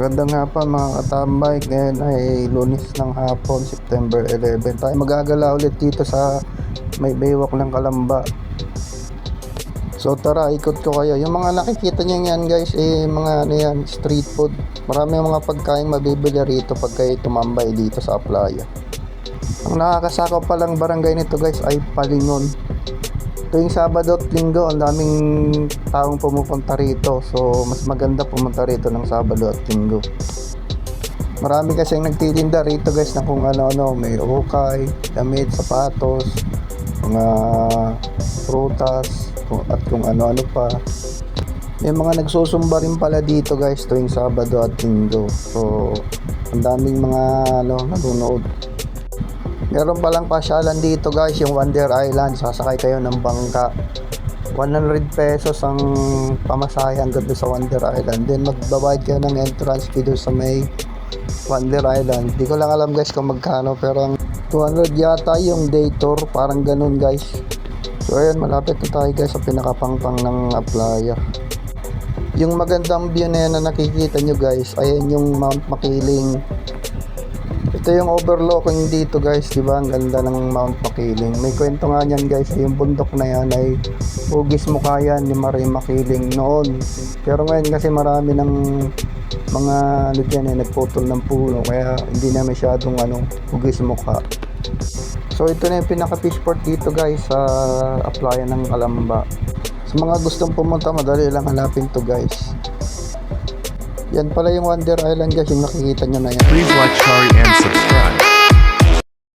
Magandang hapon mga katambay. Ngayon ay lunis ng hapon, September 11. Tayo magagala ulit dito sa may baywak ng Kalamba. So tara, ikot ko kayo. Yung mga nakikita nyo yan guys, eh mga ano yan, street food. Marami mga pagkain mabibili rito pag kayo tumambay dito sa playa. Ang nakakasakaw palang barangay nito guys ay Palingon. Tuwing Sabado at Linggo, ang daming taong pumupunta rito. So, mas maganda pumunta rito ng Sabado at Linggo. Marami kasi nagtitinda rito guys na kung ano-ano. May ukay, damit, sapatos, mga prutas, at kung ano-ano pa. May mga nagsusumba rin pala dito guys tuwing Sabado at Linggo. So, ang daming mga ano, nanonood. Meron palang pasyalan dito guys, yung Wonder Island. Sasakay kayo ng bangka. 100 pesos ang pamasahe hanggang doon sa Wonder Island. Then magbabayad kayo ng entrance fee doon sa may Wonder Island. Di ko lang alam guys kung magkano pero ang 200 yata yung day tour. Parang ganun guys. So ayan, malapit na tayo guys sa pinakapangpang ng Aplaya. Yung magandang view na yan na nakikita nyo guys, ayan yung Mount Makiling. Ito yung overlooking dito guys, di ba? Ang ganda ng Mount Makiling. May kwento nga niyan guys, yung bundok na yan ay hugis mukha yan ni Marie Makiling noon. Pero ngayon kasi marami ng mga ano dyan eh, nagputol ng puno kaya hindi na masyadong ano, hugis mukha. So ito na yung pinaka fishport dito guys sa applyan ng Kalamba. Sa mga gustong pumunta, madali lang hanapin to guys. Yan pala yung Wonder Island guys, yung nakikita nyo na yan. Please like, share, and subscribe.